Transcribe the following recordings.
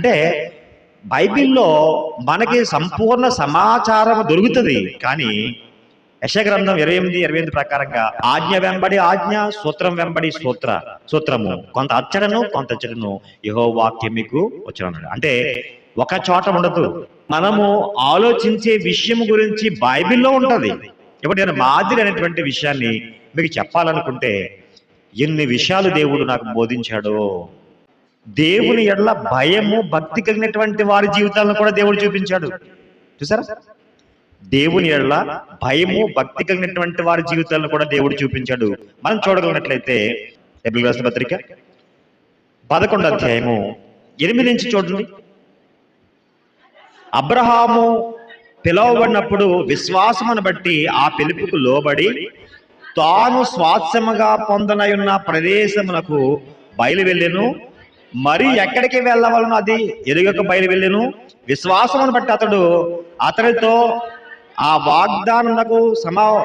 అంటే బైబిల్లో మనకి సంపూర్ణ సమాచారం దొరుకుతుంది. కానీ యశగ్రంథం ఇరవై ఎనిమిది ఇరవై ఎనిమిది ప్రకారంగా ఆజ్ఞ వెంబడి ఆజ్ఞ సూత్రం వెంబడి సూత్ర సూత్రము. కొంత అచ్చడను కొంత అచ్చడను యహో వాక్యం మీకు వచ్చిన అంటే ఒక చోట ఉండదు. మనము ఆలోచించే విషయం గురించి బైబిల్లో ఉంటది. ఇప్పుడు నేను మాదిరి అనేటువంటి విషయాన్ని మీకు చెప్పాలనుకుంటే ఎన్ని విషయాలు దేవుడు నాకు బోధించాడో దేవుని ఎడల భయము భక్తి కలిగినటువంటి వారి జీవితాలను కూడా దేవుడు చూపించాడు. చూసారా? దేవుని ఎడల భయము భక్తి కలిగినటువంటి వారి జీవితాలను కూడా దేవుడు చూపించాడు. మనం చూడగలిగినట్లయితే ఎబ్రిల్ రాసిన పత్రిక పదకొండు అధ్యాయము ఎనిమిది నుంచి చూడండి. అబ్రహాము పిలువబడినప్పుడు విశ్వాసమును బట్టి ఆ పిలుపుకు లోబడి తాను స్వాస్థ్యముగా పొందనయున్న ప్రదేశమునకు బయలు వెళ్ళెను మరి ఎక్కడికి వెళ్ళవలను అది? ఎరుగక బయలు వెళ్ళెను. విశ్వాసమును బట్టి అతడు అతడితో ఆ వాగ్దానమునకు సమా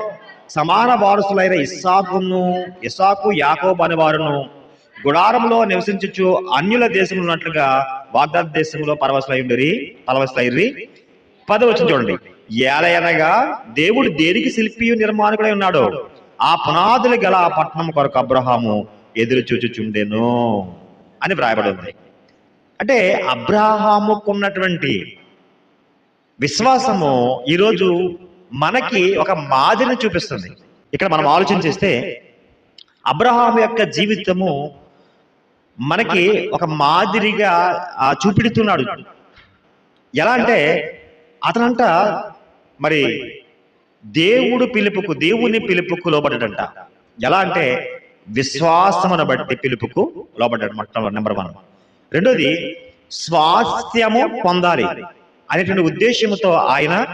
సమాన వారసులైన ఇస్సాకును ఇస్సాకు యాకోబు అనే వారును గుడారంలో నివసించుచు అన్యుల దేశం ఉన్నట్లుగా వాగ్దాన దేశంలో పరవశులైండిరి పరవశులైర్రి. పదవచనం చూడండి. ఏలయనగా దేవుడు దేనికి శిల్పి నిర్మాణకుడై ఉన్నాడు ఆ పునాదులు గల ఆ పట్టణం కొరకు అబ్రహాము ఎదురు చూచుచుండెను అని వ్రాయబడి ఉంది అంటే అబ్రహాముకున్నటువంటి విశ్వాసము ఈరోజు మనకి ఒక మాదిరిని చూపిస్తుంది. ఇక్కడ మనం ఆలోచన చేస్తే అబ్రహాం యొక్క జీవితము మనకి ఒక మాదిరిగా ఆ, చూపెడుతున్నాడు. ఎలా అంటే అతనంట మరి దేవుడు పిలుపుకు దేవుని పిలుపుకు లోబడ్డాడంట. ఎలా అంటే విశ్వాసమును బట్టి పిలుపుకు లోబడ్డాడు మొట్టమొదటి నెంబర్ వన్ రెండోది స్వాస్థ్యము పొందాలి. అనేటువంటి ఉద్దేశంతో ఆయన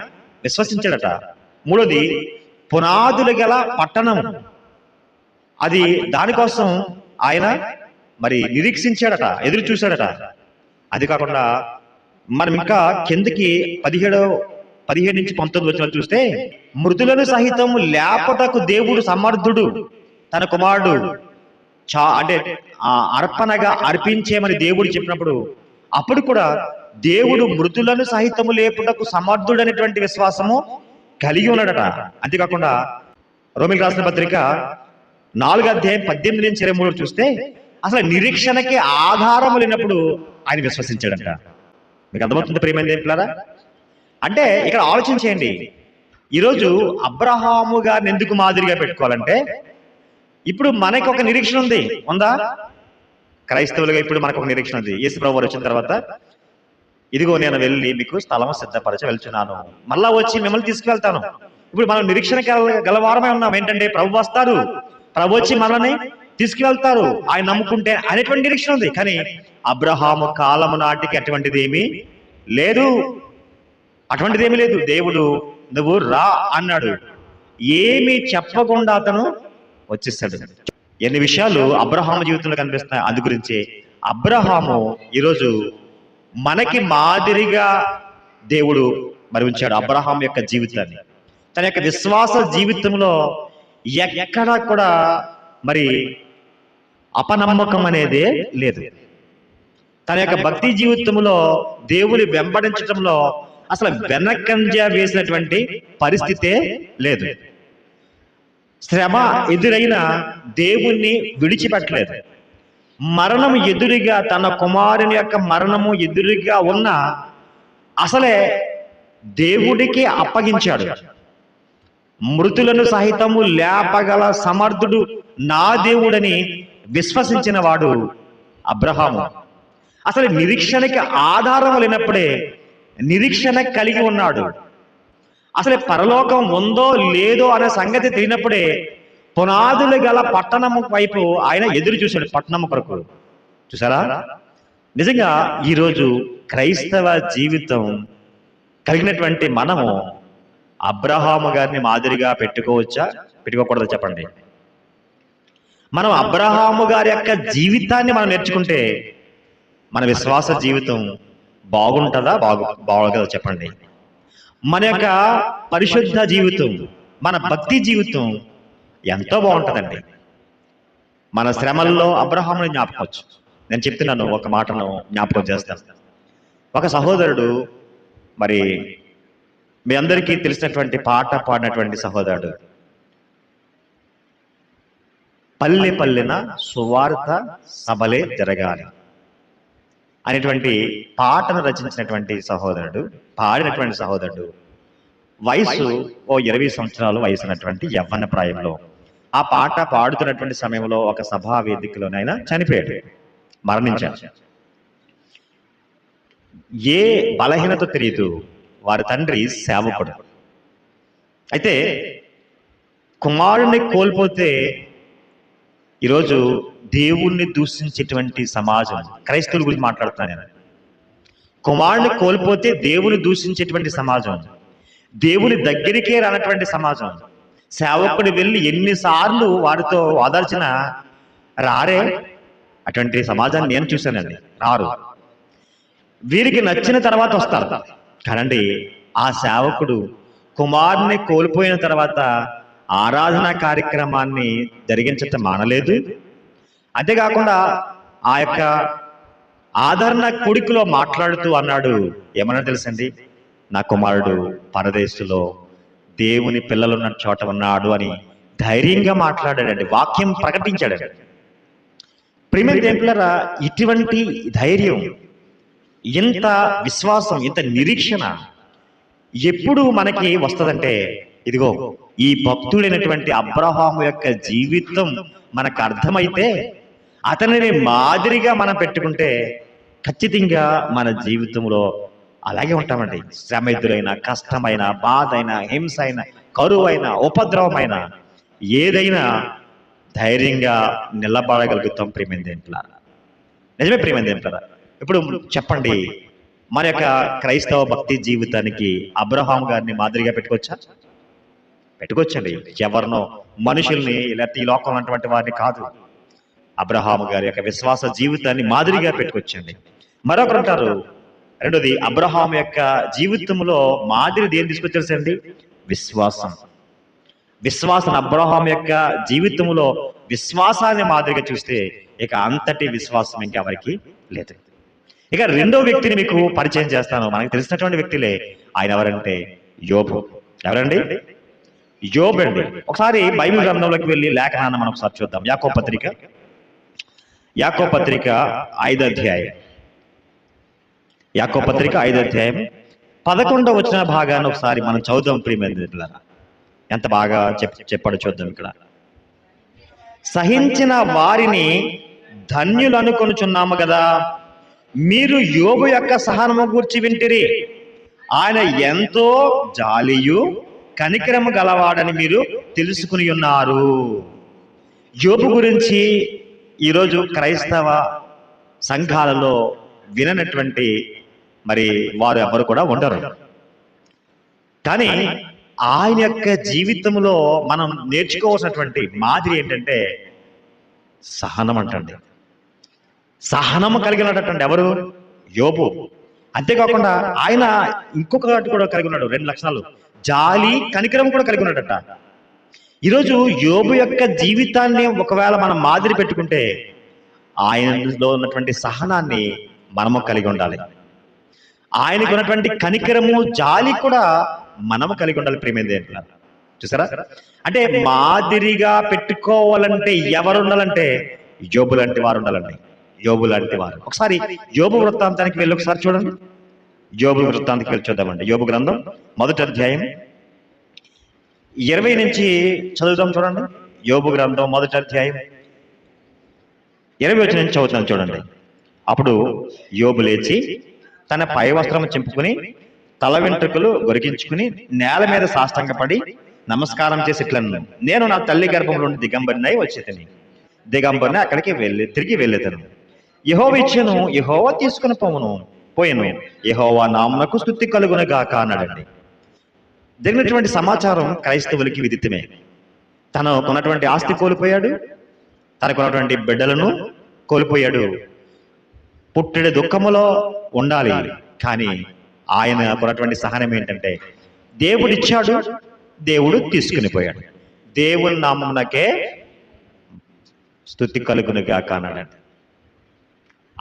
విశ్వసించాడట. మూడోది పునాదులు గల పట్టణం. అది దానికోసం ఆయన మరి నిరీక్షించాడట ఎదురు చూశాడట. అది కాకుండా మనం ఇంకా కిందకి పదిహేడో పదిహేడు నుంచి పంతొమ్మిది వచ్చిన చూస్తే మృతులను సహితం లేపటకు దేవుడు సమర్థుడు. తన కుమారుడు చా అంటే అర్పణగా అర్పించేమని దేవుడు చెప్పినప్పుడు అప్పుడు కూడా దేవుడు మృతులను సహితము లేపుటకు సమర్థుడు అనేటువంటి విశ్వాసము కలిగి ఉన్నాడట. అంతేకాకుండా రోమిల్ రాసిన పత్రిక నాలుగు అధ్యాయం పద్దెనిమిది నుంచి ఇరవై మూడు చూస్తే అసలు నిరీక్షణకి ఆధారము లేనప్పుడు ఆయన విశ్వసించాడంట. మీకు అర్థమవుతుంది ప్రేమ దేవులారా అంటే ఇక్కడ ఆలోచించేయండి. ఈరోజు అబ్రహాము గారిని ఎందుకు మాదిరిగా పెట్టుకోవాలంటే ఇప్పుడు మనకి ఒక నిరీక్షణ ఉంది. ఉందా. క్రైస్తవులుగా ఇప్పుడు మనకు ఒక నిరీక్షణ ఉంది. యేసు ప్రభు వారు వచ్చిన తర్వాత ఇదిగో నేను వెళ్ళి మీకు స్థలం సిద్ధపరచ వెళ్తున్నాను మళ్ళా వచ్చి మిమ్మల్ని తీసుకువెళ్తాను ఇప్పుడు మనం నిరీక్షణ గల- గలవారమే ఉన్నాం. ఏంటంటే ప్రభు వస్తారు ప్రభు వచ్చి మనల్ని తీసుకువెళ్తారు ఆయన నమ్ముకుంటే అనేటువంటి నిరీక్షణ ఉంది. కానీ అబ్రహాము కాలము నాటికి అటువంటిది ఏమీ లేదు. అటువంటిది ఏమీ లేదు. దేవుడు నువ్వు రా అన్నాడు. ఏమీ చెప్పకుండా అతను వచ్చేస్తాడు ఎన్ని విషయాలు అబ్రహాము జీవితంలో కనిపిస్తున్నాయి. అందు గురించి అబ్రహాము ఈరోజు మనకి మాదిరిగా దేవుడు మరి ఉంచాడు అబ్రహాం యొక్క జీవితాన్ని. తన యొక్క విశ్వాస జీవితంలో ఎక్కడా కూడా మరి అపనమ్మకం అనేదే లేదు. తన యొక్క భక్తి జీవితంలో దేవుని వెంబడించడంలో అసలు వెనకంజ వేసినటువంటి పరిస్థితే లేదు. శ్రమ ఎదురైన దేవుణ్ణి విడిచిపెట్టలేదు. మరణం ఎదురుగా తన కుమారుని యొక్క మరణము ఎదురుగా ఉన్న అసలే దేవుడికి అప్పగించాడు. మృతులను సహితము లేపగల సమర్థుడు నా దేవుడని విశ్వసించిన వాడు అబ్రహాము. అసలు నిరీక్షణకి ఆధారం లేనప్పుడే నిరీక్షణ కలిగి ఉన్నాడు. అసలు పరలోకం ఉందో లేదో అనే సంగతి తెలియనప్పుడే పునాదులు గల పట్టణము వైపు ఆయన ఎదురు చూశాడు పట్టణము కొరకు. చూసారా నిజంగా ఈరోజు క్రైస్తవ జీవితం కలిగినటువంటి మనము అబ్రహాము గారిని మాదిరిగా పెట్టుకోవచ్చా? పెట్టుకోకూడదు చెప్పండి. మనం అబ్రహాము గారి యొక్క జీవితాన్ని మనం నేర్చుకుంటే మన విశ్వాస జీవితం బాగుంటుందా? బాగు బాగోదా చెప్పండి. మన యొక్క పరిశుద్ధ జీవితం మన భక్తి జీవితం ఎంతో బాగుంటుందండి. మన శ్రమల్లో అబ్రహాముని జ్ఞాపకవచ్చు నేను చెప్తున్నాను ఒక మాటను జ్ఞాపకం చేస్తాను. ఒక సహోదరుడు మరి మీ అందరికీ తెలిసినటువంటి పాట పాడినటువంటి సహోదరుడు. పల్లె పల్లెన సువార్త సభలే జరగాలి. అనేటువంటి పాటను రచించినటువంటి సహోదరుడు పాడినటువంటి సహోదరుడు. వయసు ఓ ఇరవై సంవత్సరాలు వయసు ఉన్నటువంటి యవ్వన ప్రాయంలో. ఆ పాట పాడుతున్నటువంటి సమయంలో ఒక సభా వేదికలోనైనా చనిపోయాడు. మరణించాడు. ఏ బలహీనత తెలియదు వారి తండ్రి సేవకుడు. అయితే కుమారుడిని కోల్పోతే ఈరోజు దేవుణ్ణి దూషించేటువంటి సమాజం. క్రైస్తవుల గురించి మాట్లాడుతున్నాను నేను. కుమారుని కోల్పోతే దేవుని దూషించేటువంటి సమాజం. దేవుని దగ్గరికే రానటువంటి సమాజం. సేవకుడు వెళ్ళి ఎన్నిసార్లు వారితో వాదాల్చిన రారే. అటువంటి సమాజాన్ని నేను చూశానండి రారు. వీరికి నచ్చిన తర్వాత వస్తారు. కానండి ఆ సేవకుడు కుమారుని కోల్పోయిన తర్వాత ఆరాధన కార్యక్రమాన్ని జరిగించటం మానలేదు. అంతేకాకుండా ఆ యొక్క ఆదరణ కొడుకులో మాట్లాడుతూ అన్నాడు. ఏమన్నా తెలుసండి? నా కుమారుడు పరదేశులో దేవుని పిల్లలున్న చోట ఉన్నాడు అని ధైర్యంగా మాట్లాడాడండి. వాక్యం ప్రకటించాడండి. ప్రేమ దేవులరా ఇటువంటి ధైర్యం ఇంత విశ్వాసం ఇంత నిరీక్షణ ఎప్పుడు మనకి వస్తుందంటే ఇదిగో ఈ భక్తుడైనటువంటి అబ్రహాము యొక్క జీవితం మనకు అర్థమైతే అతనిని మాదిరిగా మనం పెట్టుకుంటే ఖచ్చితంగా మన జీవితంలో అలాగే ఉంటామండి. శ్రమ ఎదురైనా కష్టమైన బాధ అయినా హింస అయినా కరువైన ఉపద్రవమైన ఏదైనా ధైర్యంగా నిలబడగలుగుతాం ప్రేమేందేంట్లారా నిజమే ప్రేమేందేంట్లారా ఇప్పుడు చెప్పండి మన యొక్క క్రైస్తవ భక్తి జీవితానికి అబ్రహాం గారిని మాదిరిగా పెట్టుకోవచ్చా? పెట్టుకోవచ్చండి. ఎవరినో మనుషుల్ని లేకపోతే ఈ లోకం అటువంటి వారిని కాదు. అబ్రహాము గారి యొక్క విశ్వాస జీవితాన్ని మాదిరిగా పెట్టుకొచ్చండి మరొకరు అంటారు రెండోది అబ్రహాం యొక్క జీవితంలో మాదిరి దేని తీసుకొచ్చేసండి విశ్వాసం. విశ్వాసం అబ్రహాం యొక్క జీవితంలో విశ్వాసాన్ని మాదిరిగా చూస్తే ఇక అంతటి విశ్వాసం ఇంకెవరికి లేదు. ఇక రెండో వ్యక్తిని మీకు పరిచయం చేస్తాను. మనకు తెలిసినటువంటి వ్యక్తులే ఆయన ఎవరంటే యోబు. ఎవరండి? యోబు అండి. ఒకసారి బైబిల్ గ్రంథంలోకి వెళ్ళి లేఖనాన్ని మనం ఒకసారి చూద్దాం. యాకో పత్రిక యాకో పత్రిక ఐదు అధ్యాయం. యాకో పత్రిక ఐదు అధ్యాయం పదకొండవ వచ్చిన భాగాన్ని ఒకసారి మనం చదువుదాం ప్రియమైన ఎంత బాగా చెప్ చెప్పాడు చూద్దాం ఇక్కడ. సహించిన వారిని ధన్యులు అనుకొనుచున్నాము కదా. మీరు యోగు యొక్క సహనము గూర్చి వింటిరి. ఆయన ఎంతో జాలియు కనికరము గలవాడని మీరు తెలుసుకుని ఉన్నారు. యోబు గురించి ఈరోజు క్రైస్తవ సంఘాలలో విననటువంటి మరి వారు ఎవరు కూడా ఉండరు. కానీ ఆయన యొక్క జీవితంలో మనం నేర్చుకోవాల్సినటువంటి మాదిరి ఏంటంటే సహనం అంటండి. సహనము కలిగినటువంటి ఎవరు? యోబు. అంతేకాకుండా ఆయన ఇంకొక కూడా కలిగి ఉన్నాడు రెండు లక్షణాలు. జాలి కనికరం కూడా కలిగి ఉన్నాడట. ఈరోజు యోబు యొక్క జీవితాన్ని ఒకవేళ మనం మాదిరి పెట్టుకుంటే ఆయనలో ఉన్నటువంటి సహనాన్ని మనము కలిగి ఉండాలి. ఆయనకు ఉన్నటువంటి కనికరము జాలి కూడా మనము కలిగి ఉండాలి ప్రేమేంది అంటున్నారు చూసారా? అంటే మాదిరిగా పెట్టుకోవాలంటే ఎవరు ఉండాలంటే యోబు లాంటి వారు ఉండాలండి. యోబు లాంటి వారు. ఒకసారి యోబు వృత్తాంతానికి వెళ్ళి ఒకసారి చూడండి. యోబు వృత్తాంతానికి వెళ్ళి చూద్దామండి. యోబు గ్రంథం మొదటి అధ్యాయం ఇరవై నుంచి చదువుదాం చూడండి. యోబు గ్రంథం మొదటి అధ్యాయం. ఇరవై నుంచి చదువుతాను చూడండి. అప్పుడు యోబు లేచి తన పై వస్త్రం చింపుకుని తల వెంట్రుకలు గొరికించుకుని నేల మీద సాష్టంగపడి నమస్కారం చేసి ఇట్లను నేను నా తల్లి గర్భంలో ఉండి దిగంబరినై వచ్చేతని. దిగంబరిని అక్కడికి వెళ్ళి తిరిగి వెళ్ళేతను యహోవ ఇచ్చెను యహోవ తీసుకుని పోవును. పోయెను. యహోవా నామునకు స్థుతి కలుగునగాక అన్నాడండి. జరిగినటువంటి సమాచారం క్రైస్తవులకి విదితమే. తను కొన్నటువంటి ఆస్తి కోల్పోయాడు తనకున్నటువంటి బిడ్డలను కోల్పోయాడు. పుట్టెడు దుఃఖములో ఉండాలి. కానీ ఆయన కొన్నటువంటి సహనం ఏంటంటే దేవుడిచ్చాడు దేవుడు తీసుకుని పోయాడు దేవుని నామమునకే స్థుతి కలుగునుగా కానాడంట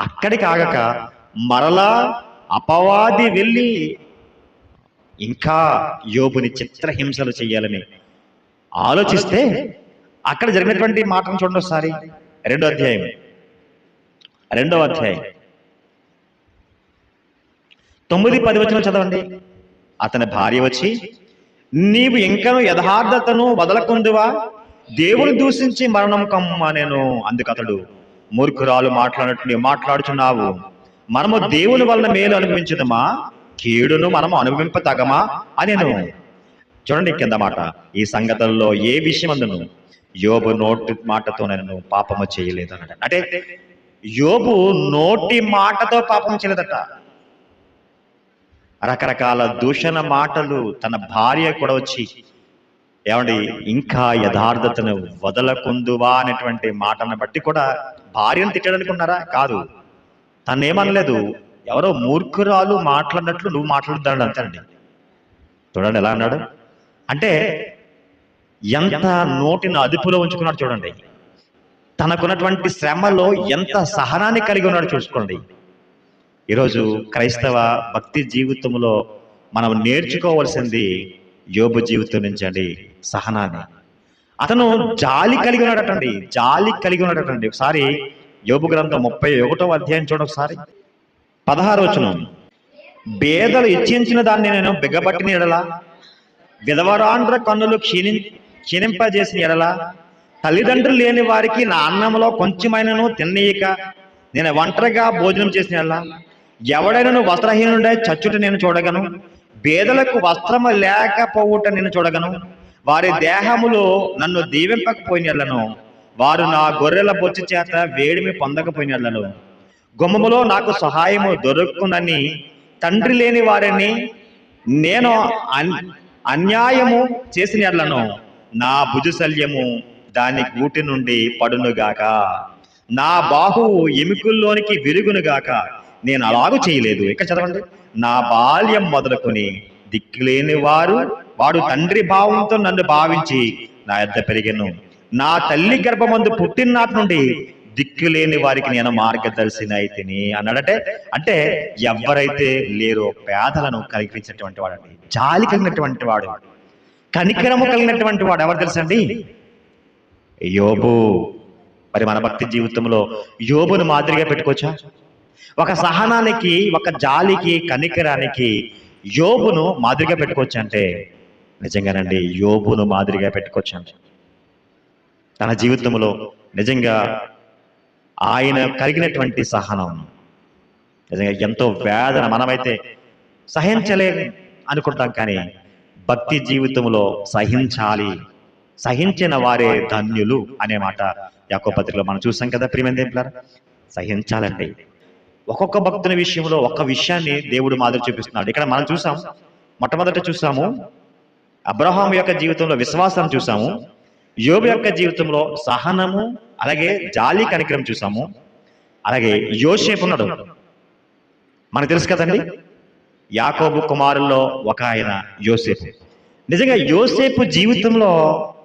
అక్కడికి ఆగక మరలా అపవాది వెళ్ళి ఇంకా యోబుని చిత్రహింసలు చేయాలని ఆలోచిస్తే అక్కడ జరిగినటువంటి మాటను చూడండి ఒకసారి. రెండో అధ్యాయం. రెండో అధ్యాయం. తొమ్మిది పది వచ్చిన చదవండి. అతని భార్య వచ్చి నీవు ఇంకను యథార్థతను వదలకుందువా దేవుని దూషించి మరణం కమ్మ నేను? అందుకు అతడు మూర్ఖురాలు మాట్లాడినట్టు మాట్లాడుచున్నావు. మనము దేవుని వలన మేలు అనుభవించుదమా? కీడును మనము అనుభవింప తగమా అని నేను చూడండి కింద మాట. ఈ సంగతుల్లో ఏ విషయం అందును యోబు నోటి మాటతో నేను పాపము చేయలేదు అన్నాడు అంటే యోబు నోటి మాటతో పాపం చేయలేదట. రకరకాల దూషణ మాటలు తన భార్య కూడా వచ్చి ఏమండి ఇంకా యథార్థతను వదలకుందువా? అనేటువంటి మాటను బట్టి కూడా భార్యను తిట్టడానికి ఉన్నారా కాదు. తను ఏమనలేదు ఎవరో మూర్ఖురాలు మాట్లాడినట్లు నువ్వు మాట్లాడుతున్నాడు అంతేనండి. చూడండి ఎలా అన్నాడు? అంటే ఎంత నోటిని అదుపులో ఉంచుకున్నాడు చూడండి. తనకున్నటువంటి శ్రమలో ఎంత సహనాన్ని కలిగి ఉన్నాడు చూసుకోండి. ఈరోజు క్రైస్తవ భక్తి జీవితంలో మనం నేర్చుకోవాల్సింది యోబు జీవితం నుంచి అండి సహనాన్ని. అతను జాలి కలిగి ఉన్నాడటండి జాలి కలిగి ఉన్నాడటండి. ఒకసారి యోబు గ్రంథం ముప్పై ఒకటో అధ్యాయం చూడండి ఒకసారి. పదహారవచనం బేదలు ఇచ్చించిన దాన్ని నేను బిగ్గబట్టిన ఎడలా విధవరాండ్ర కన్నులు క్షీణి క్షీణింపజేసిన ఎడల తల్లిదండ్రులు లేని వారికి నా అన్నంలో కొంచెమైనను తిన్నీయక నేను ఒంటరిగా భోజనం చేసిన ఎడల ఎవడైనను వస్త్రహీనుడే చచ్చుట నేను చూడగను బేదలకు వస్త్రము లేకపోవుట నేను చూడగను వారి దేహములో నన్ను దీవింపకపోయినలను వారు నా గొర్రెల బొచ్చు చేత వేడిమి పొందకపోయినలను గుమ్మములో నాకు సహాయము దొరుకునని తండ్రి లేని వారిని నేను అన్- అన్యాయము చేసిన ఎడ్లను నా భుజశల్యము దాని గూటి నుండి పడునుగాక. నా బాహువు ఎముకల్లోనికి విరుగునుగాక. నేను అలాగూ చేయలేదు. ఇక్కడ చదవండి? నా బాల్యం మొదలుకొని దిక్కులేని వారు వాడు తండ్రి భావంతో నన్ను భావించి నా యొద్ద పెరిగాను. నా తల్లి గర్భమందు పుట్టినాటి నుండి దిక్కులేని వారికి నేను మార్గదర్శిని అయితేని అన్నాడంటే అంటే ఎవరైతే లేరో పేదలను కలిగించినటువంటి వాడండి జాలి కలిగినటువంటి వాడు కనికరము కలిగినటువంటి వాడు ఎవరు తెలుసండి? యోబు. మరి మన భక్తి జీవితంలో యోబును మాదిరిగా పెట్టుకోవచ్చా? ఒక సహనానికి ఒక జాలికి కనికరానికి యోబును మాదిరిగా పెట్టుకోవచ్చు అంటే? నిజంగానండి యోబును మాదిరిగా పెట్టుకోవచ్చు అంటే? తన జీవితంలో నిజంగా ఆయన కలిగినటువంటి సహనం. నిజంగా ఎంతో వేదన మనమైతే సహించలేం అనుకుంటాం కానీ భక్తి జీవితంలో సహించాలి. సహించిన వారే ధన్యులు అనే మాట యాకో పత్రికలో మనం చూసాం కదా ప్రియమందేంట్లారా సహించాలండి. ఒక్కొక్క భక్తుని విషయంలో ఒక్క విషయాన్ని దేవుడు మాదిరి చూపిస్తున్నాడు. ఇక్కడ మనం చూసాం మొట్టమొదట చూసాము అబ్రహాం యొక్క జీవితంలో విశ్వాసం చూసాము యోగు యొక్క జీవితంలో సహనము అలాగే జాలి కనికరం చూసాము. అలాగే యోసేపు ఉన్నాడు. మనకు తెలుసు కదండి? యాకోబు కుమారుల్లో ఒక ఆయన యోసేపు. నిజంగా యోసేపు జీవితంలో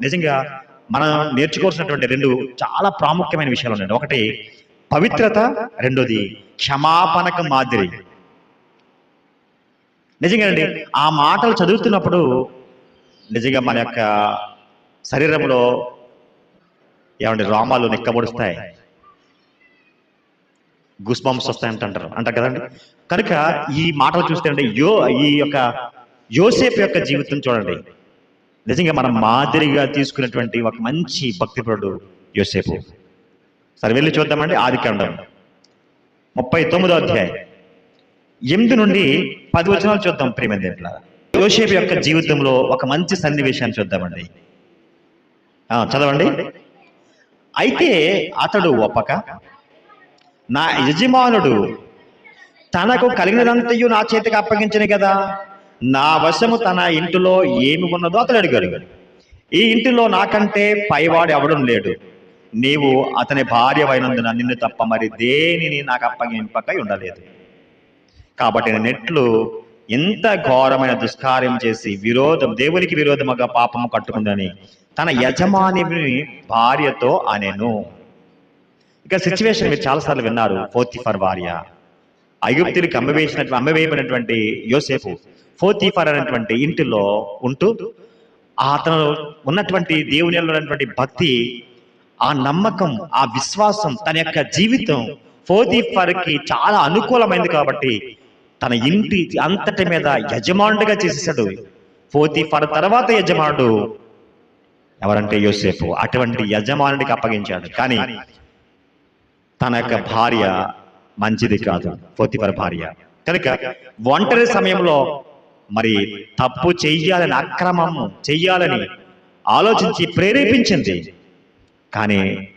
నిజంగా మనం నేర్చుకోవాల్సినటువంటి రెండు చాలా ప్రాముఖ్యమైన విషయాలు ఉన్నాయి ఒకటి పవిత్రత రెండోది క్షమాపణకు మాదిరి. నిజంగా అండి ఆ మాటలు చదువుతున్నప్పుడు నిజంగా మన యొక్క శరీరంలో ఏమంటే రోమాలు నిక్కబొడుస్తాయి. గుస్బంస్ వస్తాయి అంటారు అంటారు కదండి? కనుక ఈ మాటలు చూస్తే అంటే యో ఈ యొక్క యోసేపు యొక్క జీవితం చూడండి. నిజంగా మనం మాదిరిగా తీసుకున్నటువంటి ఒక మంచి భక్తిపరుడు యోసేపు. సరే వెళ్ళి చూద్దామండి ఆది కాండం. ముప్పై తొమ్మిదో అధ్యాయం. ఎనిమిది నుండి పది వచనాలు చూద్దాం ప్రేమ యోసేపు యొక్క జీవితంలో ఒక మంచి సన్నివేశాన్ని చూద్దామండి. చదవండి. అయితే అతడు ఒప్పక నా యజమానుడు తనకు కలిగినదంతయు నా చేతికి అప్పగించిన కదా. నా వశము తన ఇంటిలో ఏమి ఉన్నదో అతడు అడిగాడు. ఈ ఇంటిలో నాకంటే పైవాడు ఎవడం లేడు. నీవు అతని భార్య అయినందున నిన్ను తప్ప మరి దేనిని నాకు అప్పగింపకై ఉండలేదు. కాబట్టి నెట్లు ఎంత ఘోరమైన దుష్కార్యం చేసి విరోధం దేవునికి విరోధముగా పాపము కట్టుకుందని తన యజమాని భార్యతో అనేను. ఇక సిచ్యువేషన్ మీరు చాలాసార్లు విన్నారు ఫోర్తిఫర్ భార్య. ఐగుప్తులకి అమ్మవేసినటువంటి అమ్మవేయబడినటువంటి యోసేపు ఫోతీఫర్ అనేటువంటి ఇంటిలో ఉంటూ అతను ఉన్నటువంటి దేవుని ఉన్నటువంటి భక్తి ఆ నమ్మకం ఆ విశ్వాసం తన యొక్క జీవితం ఫోతీఫర్కి చాలా అనుకూలమైంది కాబట్టి తన ఇంటి అంతటి మీద యజమానుడిగా చేసేసాడు. ఫోతీఫర్ తర్వాత యజమానుడు ఎవరంటే యోసేపు. అటువంటి యజమానుడికి అప్పగించాడు. కానీ తన యొక్క భార్య మంచిది కాదు. పోతిపర భార్య. కనుక ఒంటరి సమయంలో మరి తప్పు చెయ్యాలని అక్రమం చెయ్యాలని ఆలోచించి ప్రేరేపించింది. కానీ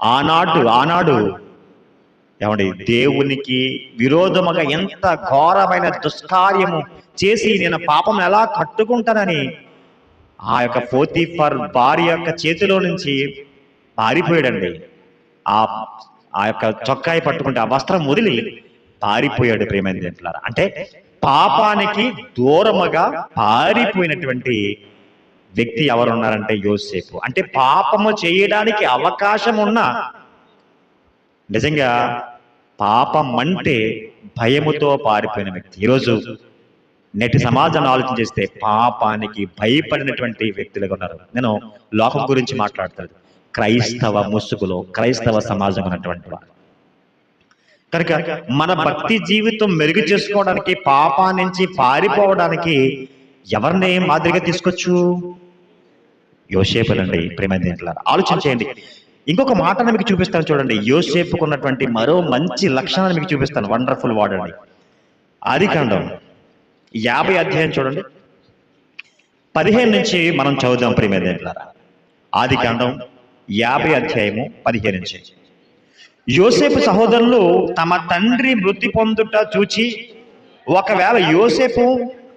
ఆనాడు ఆనాడు ఏమండి దేవునికి విరోధముగా ఎంత ఘోరమైన దుష్కార్యము చేసి నేను పాపం ఎలా కట్టుకుంటానని ఆ యొక్క పోతిఫర్ భార్య యొక్క చేతిలో నుంచి పారిపోయాడండి. ఆ ఆ యొక్క చొక్కాయి పట్టుకుంటే ఆ వస్త్రం వదిలి పారిపోయాడు ప్రేమైన జంటలారా. అంటే పాపానికి దూరముగా పారిపోయినటువంటి వ్యక్తి ఎవరు ఉన్నారంటే యోసేపు. అంటే పాపము చేయడానికి అవకాశం ఉన్నా నిజంగా పాపం అంటే భయముతో పారిపోయిన వ్యక్తి. ఈరోజు నేటి సమాజాన్ని ఆలోచన చేస్తే పాపానికి భయపడినటువంటి వ్యక్తులుగా ఉన్నారు. నేను లోకం గురించి మాట్లాడతాను. క్రైస్తవ ముసుగులో క్రైస్తవ సమాజం అన్నటువంటి వారు. కనుక మన భక్తి జీవితం మెరుగు చేసుకోవడానికి పాపా నుంచి పారిపోవడానికి ఎవరిని మాదిరిగా తీసుకొచ్చు? యోసేపులండి ప్రేమ దీంట్లో ఆలోచన చేయండి. ఇంకొక మాటను మీకు చూపిస్తాను చూడండి. యోసేపుకు ఉన్నటువంటి మరో మంచి లక్షణాన్ని మీకు చూపిస్తాను. వండర్ఫుల్ వాడండి ఆది కాండం యాభై అధ్యాయం చూడండి. పదిహేను నుంచి మనం చదువుదాం ప్రేమ దీంట్లో ఆది కాండం యాభై అధ్యాయము పదిహేను నుంచి. యోసేపు సహోదరులు తమ తండ్రి మృతి పొందుట చూచి ఒకవేళ యోసేపు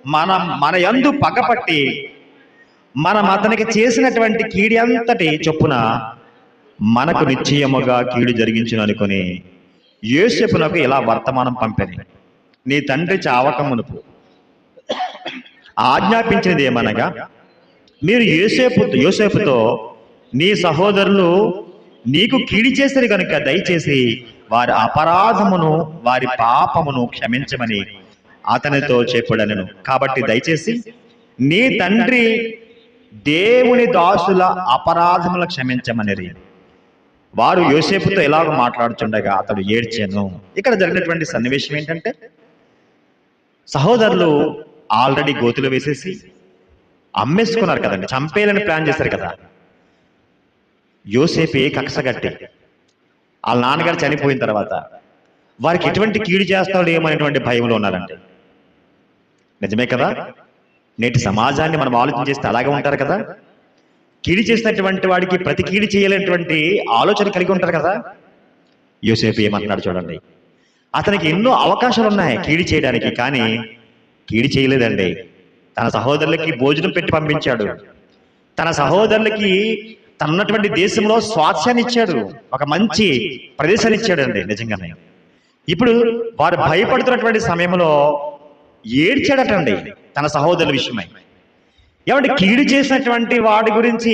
మన మన యందు పగపట్టి మనం అతనికి చేసినటువంటి కీడి అంతటి చొప్పున మనకు నిశ్చయముగా కీడు జరిగించును అనుకుని యోసేపునకు ఇలా వర్తమానం పంపని నీ తండ్రి చావక మునుపు ఆజ్ఞాపించినది ఏమనగా మీరు యోసేపు యోసేపుతో నీ సహోదరులు నీకు కీడి చేస్తారు కనుక దయచేసి వారి అపరాధమును వారి పాపమును క్షమించమని అతనితో చెప్పుడనను. కాబట్టి దయచేసి నీ తండ్రి దేవుని దాసుల అపరాధములు క్షమించమనిరి. వారు యోసేపుతో ఎలాగ మాట్లాడుతుండగా అతడు ఏడ్చాను. ఇక్కడ జరిగినటువంటి సన్నివేశం ఏంటంటే సహోదరులు ఆల్రెడీ గోతులు వేసేసి అమ్మేసుకున్నారు కదండి. చంపేయాలని ప్లాన్ చేశారు కదా. యోసేపే కక్షగట్టి వాళ్ళ నాన్నగారు చనిపోయిన తర్వాత వారికి ఎటువంటి కీడు చేస్తాడు ఏమనేటువంటి భయంలో ఉన్నారండి. నిజమే కదా? నేటి సమాజాన్ని మనం ఆలోచన చేస్తే అలాగే ఉంటారు కదా? కీడి చేసినటువంటి వాడికి ప్రతి కీడి చేయలేనటువంటి ఆలోచన కలిగి ఉంటారు కదా? యోసేపు ఏమంటున్నాడు చూడండి. అతనికి ఎన్నో అవకాశాలు ఉన్నాయి కీడి చేయడానికి కానీ కీడి చేయలేదండి. తన సహోదరులకి భోజనం పెట్టి పంపించాడు. తన సహోదరులకి తనున్నటువంటి దేశంలో స్వాస్థ్యాన్ని ఇచ్చాడు. ఒక మంచి ప్రదేశాన్ని ఇచ్చాడండి నిజంగానే. ఇప్పుడు వారు భయపడుతున్నటువంటి సమయంలో ఏడ్చాడటండి తన సహోదరుల విషయమై. ఏమంటే కీడు చేసినటువంటి వాడి గురించి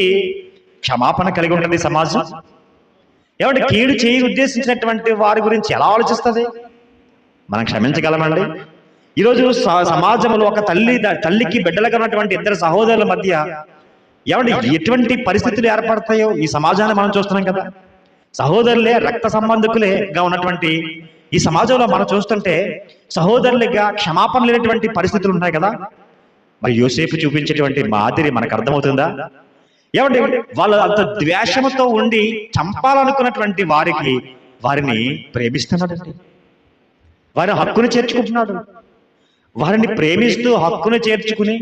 క్షమాపణ కలిగి ఉంటుంది సమాజం? ఏమంటే కీడు చేయి ఉద్దేశించినటువంటి వారి గురించి ఎలా ఆలోచిస్తుంది? మనం క్షమించగలమండి? ఈరోజు స- సమాజంలో ఒక తల్లి తల్లికి బిడ్డలుగా ఉన్నటువంటి ఇద్దరు సహోదరుల మధ్య ఏమంటే ఎటువంటి పరిస్థితులు ఏర్పడతాయో ఈ సమాజాన్ని మనం చూస్తున్నాం కదా. సహోదరులే రక్త సంబంధికులేగా ఉన్నటువంటి ఈ సమాజంలో మనం చూస్తుంటే సహోదరులుగా క్షమాపణ లేనటువంటి పరిస్థితులు ఉన్నాయి కదా. మరి యోసేపు చూపించేటువంటి మాదిరి మనకు అర్థమవుతుందా? ఏమంటే వాళ్ళు అంత ద్వేషముతో ఉండి చంపాలనుకున్నటువంటి వారికి వారిని ప్రేమిస్తున్నాడండి. వారి హక్కును చేర్చుకుంటున్నాడు. వారిని ప్రేమిస్తూ హక్కును చేర్చుకుని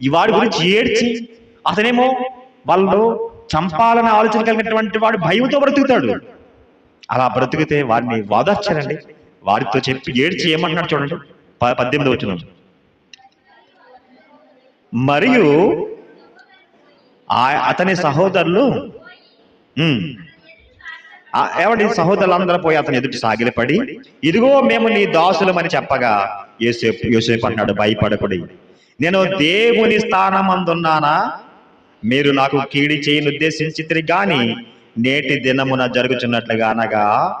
ఈ వాడి గురించి ఏడ్చి అతనేమో వాళ్ళు చంపాలని ఆలోచన కలిగినటువంటి వాడు భయంతో బ్రతుకుతాడు. అలా బ్రతికితే వారిని వాదార్చారండి. వారితో చెప్పి ఏడ్చి ఏమంటున్నాడు చూడండి. పద్దెనిమిది వచ్చిన మరియు ఆ- అతని సహోదరులు ఉమ్, ఆ ఏమండి సహోదరులందరూ పోయి అతని ఎదుటి సాగిలపడి ఇదిగో మేము నీ దాసులమని చెప్పగా యోసేపు యోసేపు అన్నాడు భయపడకుడి. నేను దేవుని స్థానమందున్నానా? మీరు నాకు కీడి చేయని ఉద్దేశించితిరి గాని నేటి దినమున జరుగుచున్నట్లుగా అనగా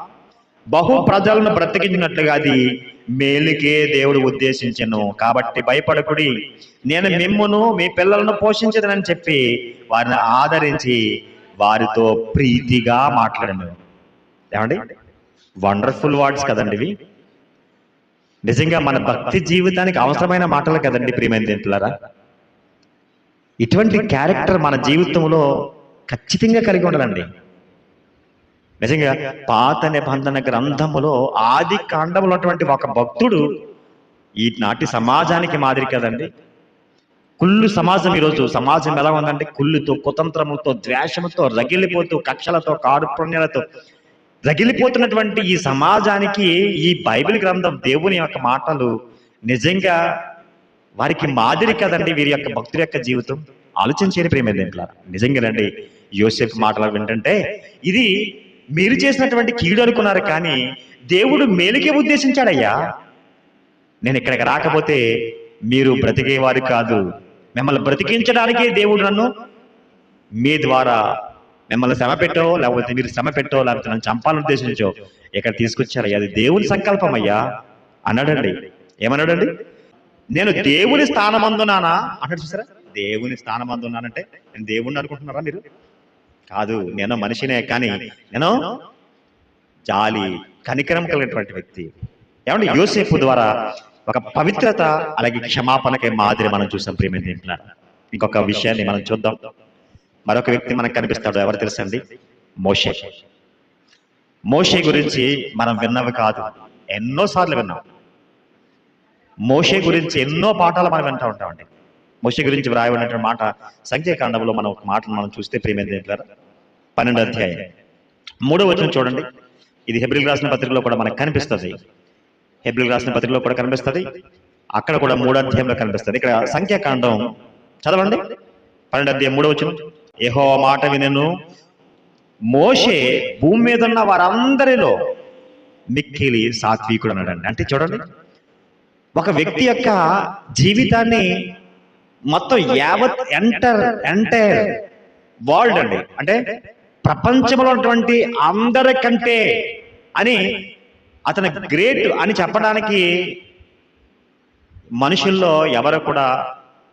బహు ప్రజలను బ్రతికించినట్లుగా అది మేలుకే దేవుడు ఉద్దేశించను. కాబట్టి భయపడకుడి. నేను మిమ్మును మీ పిల్లలను పోషించదనని చెప్పి వారిని ఆదరించి వారితో ప్రీతిగా మాట్లాడను. ఏమండి? వండర్ఫుల్ వర్డ్స్ కదండి ఇవి. నిజంగా మన భక్తి జీవితానికి అవసరమైన మాటలు కదండి ప్రియమైన తింటులారా ఇటువంటి క్యారెక్టర్ మన జీవితంలో ఖచ్చితంగా కలిగి ఉండాలండి. నిజంగా పాత నిబంధన గ్రంథములో ఆది కాండములో ఉన్నటువంటి ఒక భక్తుడు ఈనాటి సమాజానికి మాదిరి కదండి. కుళ్ళు సమాజం ఈరోజు సమాజం ఎలా ఉందంటే కుళ్ళుతో కుతంత్రముతో ద్వేషముతో రగిలిపోతూ కక్షలతో కాడుపుణ్యాలతో రగిలిపోతున్నటువంటి ఈ సమాజానికి ఈ బైబిల్ గ్రంథం దేవుని యొక్క మాటలు నిజంగా వారికి మాదిరి కదండి వీరి యొక్క భక్తుల యొక్క జీవితం? ఆలోచించేది ప్రేమ దీంట్లో నిజంగానండి యోసేపు మాటలు ఏంటంటే ఇది మీరు చేసినటువంటి కీడు అనుకున్నారు కానీ దేవుడు మేలుకే ఉద్దేశించాడయ్యా. నేను ఇక్కడికి రాకపోతే మీరు బ్రతికేవారు కాదు. మిమ్మల్ని బ్రతికించడానికే దేవుడు నన్ను మీ ద్వారా మిమ్మల్ని శ్రమ పెట్టో లేకపోతే మీరు శ్రమ పెట్టో లేకపోతే నన్ను చంపాలని ఉద్దేశించో. ఇక్కడ తీసుకొచ్చారయ్యా అది దేవుని సంకల్పం అయ్యా. అన్నాడండి. ఏమన్నాడండి? నేను దేవుని స్థానం అందున్నానా అన్నాడు చూసారా? దేవుని స్థానం అందున్నానంటే నేను దేవుణ్ణి అనుకుంటున్నారా మీరు? కాదు నేను మనిషినే కానీ నేను జాలి కనికరం కలిగినటువంటి వ్యక్తి. ఏమంటే యోసేపు ద్వారా ఒక పవిత్రత అలాగే క్షమాపణకి మాదిరి మనం చూసాం ప్రేమ ఇంకొక విషయాన్ని మనం చూద్దాం. మరొక వ్యక్తి మనకు కనిపిస్తాడు. ఎవరు తెలుసండి? మోషే. మోషే గురించి మనం విన్నవి కాదు. ఎన్నో సార్లు విన్నాం. మోషే గురించి ఎన్నో పాఠాలు మనం వింటూ ఉంటామండి మోషే గురించి వ్రాయబడినటువంటి మాట సంఖ్యాకాండంలో మనం ఒక మాటను మనం చూస్తే ప్రేమేంద్ర పన్నెండు అధ్యాయం. మూడో వచనం చూడండి. ఇది హెబ్రిల్ రాసిన పత్రికలో కూడా మనకు కనిపిస్తుంది. హెబ్రిల్ రాసిన పత్రికలో కూడా కనిపిస్తుంది. అక్కడ కూడా మూడో అధ్యాయంలో కనిపిస్తుంది. ఇక్కడ సంఖ్యాకాండం చదవండి. పన్నెండు అధ్యాయం మూడో వచనం. ఏహో మాట వినను. మోషే భూమి మీద ఉన్న వారందరిలో మిక్కిలి సాత్వికుడు అన్నాడండి అంటే చూడండి ఒక వ్యక్తి యొక్క జీవితాన్ని మొత్తం యావత్ ఎంటర్ ఎంటైర్ వరల్డ్ అండి. అంటే ప్రపంచంలో ఉన్నటువంటి అందరికంటే అని అతను గ్రేట్ అని చెప్పడానికి మనుషుల్లో ఎవరు కూడా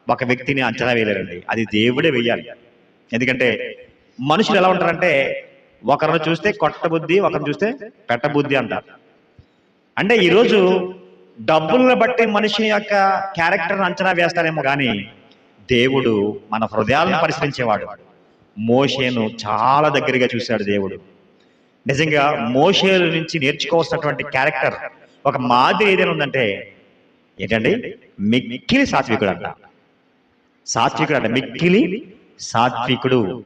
ఒక వ్యక్తిని అంచనా వేయలేరండి. అది దేవుడే వేయాలి ఎందుకంటే మనుషులు ఎలా ఉంటారంటే ఒకరిని చూస్తే కొట్ట బుద్ధి ఒకరిని చూస్తే పెట్ట బుద్ధి అంటారు. అంటే ఈరోజు డబ్బులను బట్టి మనిషి యొక్క క్యారెక్టర్ని అంచనా వేస్తారేమో కానీ దేవుడు మన హృదయాలను పరిశీలించేవాడు. మోషేను చాలా దగ్గరగా చూశాడు దేవుడు. నిజంగా మోషేల నుంచి నేర్చుకోవాల్సినటువంటి క్యారెక్టర్ ఒక మాదిరి ఏదైనా ఉందంటే ఏంటండి? మిక్కిలి సాత్వికుడు అంట సాత్వికుడు అంట మిక్కిలి సాత్వికుడు.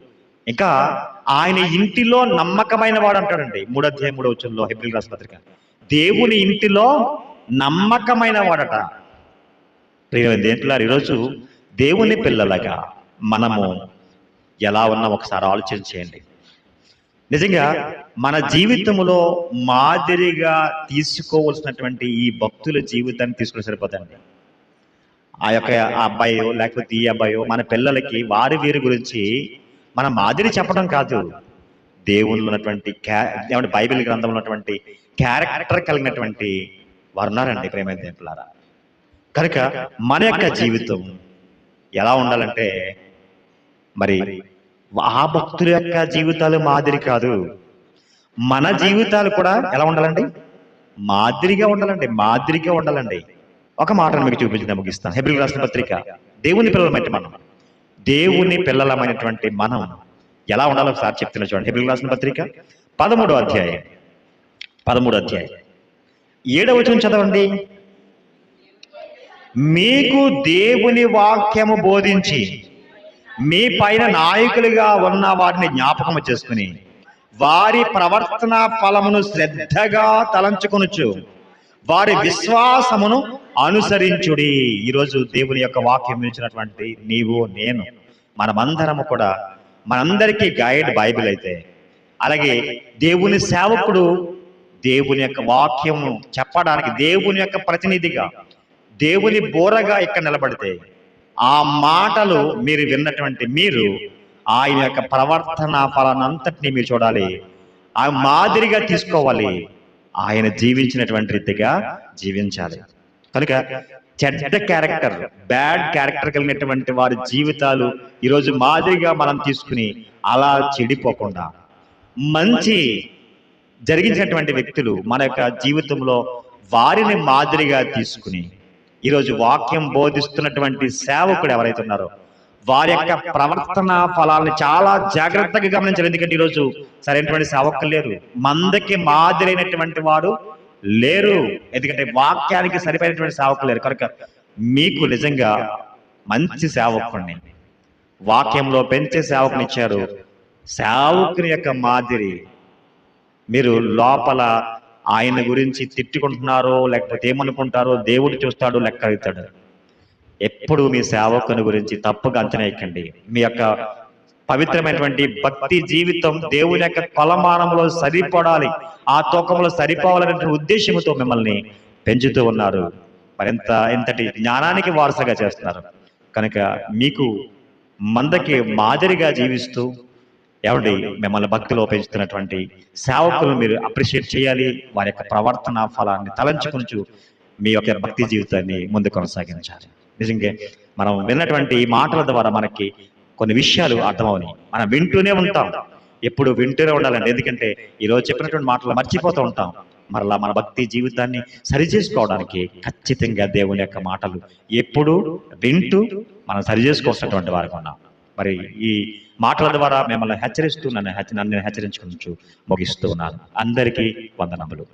ఇంకా ఆయన ఇంటిలో నమ్మకమైన వాడు అంటాడండి. మూడు అధ్యాయం మూడో వచ్చంలో హెబ్రిల్ రాసిన పత్రిక. దేవుని ఇంటిలో నమ్మకమైన వాడట. దేంట్లో ఈరోజు దేవుని పిల్లలుగా మనము ఎలా ఉన్నాం ఒకసారి ఆలోచన చేయండి. నిజంగా మన జీవితంలో మాదిరిగా తీసుకోవాల్సినటువంటి ఈ భక్తుల జీవితాన్ని తీసుకుని సరిపోతండి ఆ యొక్క అబ్బాయో లేకపోతే ఈ అబ్బాయో మన పిల్లలకి వారి వీరి గురించి మన మాదిరి చెప్పడం కాదు. దేవుళ్ళు ఉన్నటువంటి క్యా ఏమంటే బైబిల్ గ్రంథంలో ఉన్నటువంటి క్యారెక్టర్ కలిగినటువంటి వారు ఉన్నారండి ప్రేమ దేవులారా కనుక మన యొక్క జీవితం ఎలా ఉండాలంటే మరి ఆ భక్తుల యొక్క జీవితాలు మాదిరి కాదు. మన జీవితాలు కూడా ఎలా ఉండాలండి? మాదిరిగా ఉండాలండి మాదిరిగా ఉండాలండి. ఒక మాటను మీకు చూపించింది ముగిస్తాను. హెబ్రిల్ రాసిన పత్రిక. దేవుని పిల్లలమైతే మనం. దేవుని పిల్లలమైనటువంటి మనం ఎలా ఉండాలో ఒకసారి చెప్తున్నా చూడండి. హెబ్రిల్ రాసిన పత్రిక పదమూడో అధ్యాయం. పదమూడో అధ్యాయం. ఏడవ వచనం చదవండి. మీకు దేవుని వాక్యము బోధించి మీ పైన నాయకులుగా ఉన్న వారిని జ్ఞాపకము చేసుకుని వారి ప్రవర్తన ఫలమును శ్రద్ధగా తలంచుకొనుచు వారి విశ్వాసమును అనుసరించుడి. ఈరోజు దేవుని యొక్క వాక్యం ఇచ్చినటువంటి నీవు నేను మనమందరము కూడా మనందరికీ గైడ్ బైబిల్ అయితే. అలాగే దేవుని సేవకుడు దేవుని యొక్క వాక్యము చెప్పడానికి దేవుని యొక్క ప్రతినిధిగా దేవుని బోరగా ఇక్కడ నిలబడితే ఆ మాటలు మీరు విన్నటువంటి మీరు ఆయన యొక్క ప్రవర్తన ఫలనంతటిని మీరు చూడాలి. ఆ మాదిరిగా తీసుకోవాలి. ఆయన జీవించినటువంటి రీతిగా జీవించాలి. కనుక చెడ్డ క్యారెక్టర్ బ్యాడ్ క్యారెక్టర్ కలిగినటువంటి వారి జీవితాలు ఈరోజు మాదిరిగా మనం తీసుకుని అలా చెడిపోకుండా మంచి జరిగించినటువంటి వ్యక్తులు మన యొక్క జీవితంలో వారిని మాదిరిగా తీసుకుని ఈరోజు వాక్యం బోధిస్తున్నటువంటి సేవకుడు ఎవరైతే ఉన్నారో వారి యొక్క ప్రవర్తన ఫలాలను చాలా జాగ్రత్తగా గమనించారు ఎందుకంటే ఈరోజు సరైనటువంటి సేవకులు లేరు. మందకి మాదిరైనటువంటి వారు లేరు. ఎందుకంటే వాక్యానికి సరిపోయినటువంటి సేవకులు లేరు. కనుక మీకు నిజంగా మంచి సేవకుడిని వాక్యంలో పెంచే సేవకుని ఇచ్చారు. సేవకుని యొక్క మాదిరి మీరు లోపల ఆయన గురించి తిట్టుకుంటున్నారో లేకపోతే ఏమనుకుంటారో దేవుడు చూస్తాడు లెక్క అవుతాడు ఎప్పుడు మీ సేవకుని గురించి తప్పుగా అంచనా మీ యొక్క పవిత్రమైనటువంటి భక్తి జీవితం దేవుని యొక్క కొలమానంలో సరిపడాలి. ఆ తూకంలో సరిపోవాలనే ఉద్దేశంతో మిమ్మల్ని పెంచుతూ ఉన్నారు. మరింత ఇంతటి జ్ఞానానికి వారసగా చేస్తున్నారు. కనుక మీకు మందకి మాదిరిగా జీవిస్తూ ఏమండి మిమ్మల్ని భక్తిలో పెంచుతున్నటువంటి సేవకులను మీరు అప్రిషియేట్ చేయాలి. వారి యొక్క ప్రవర్తన ఫలాన్ని తలంచుకుంటూ మీ యొక్క భక్తి జీవితాన్ని ముందు కొనసాగించాలి. నిజంగా మనం విన్నటువంటి ఈ మాటల ద్వారా మనకి కొన్ని విషయాలు అర్థమవని మనం వింటూనే ఉంటాం. ఎప్పుడు వింటూనే ఉండాలండి. ఎందుకంటే ఈరోజు చెప్పినటువంటి మాటలు మర్చిపోతూ ఉంటాం. మరలా మన భక్తి జీవితాన్ని సరి చేసుకోవడానికి ఖచ్చితంగా దేవుని యొక్క మాటలు ఎప్పుడు వింటూ మనం సరిచేసుకోవాల్సినటువంటి వారికి ఉన్నాం. మరి ఈ మాటల ద్వారా మిమ్మల్ని హెచ్చరిస్తూ నన్ను హెచ్చ నన్ను హెచ్చరించుకుంటూ ముగిస్తూ ఉన్నాను. అందరికీ వందనములు.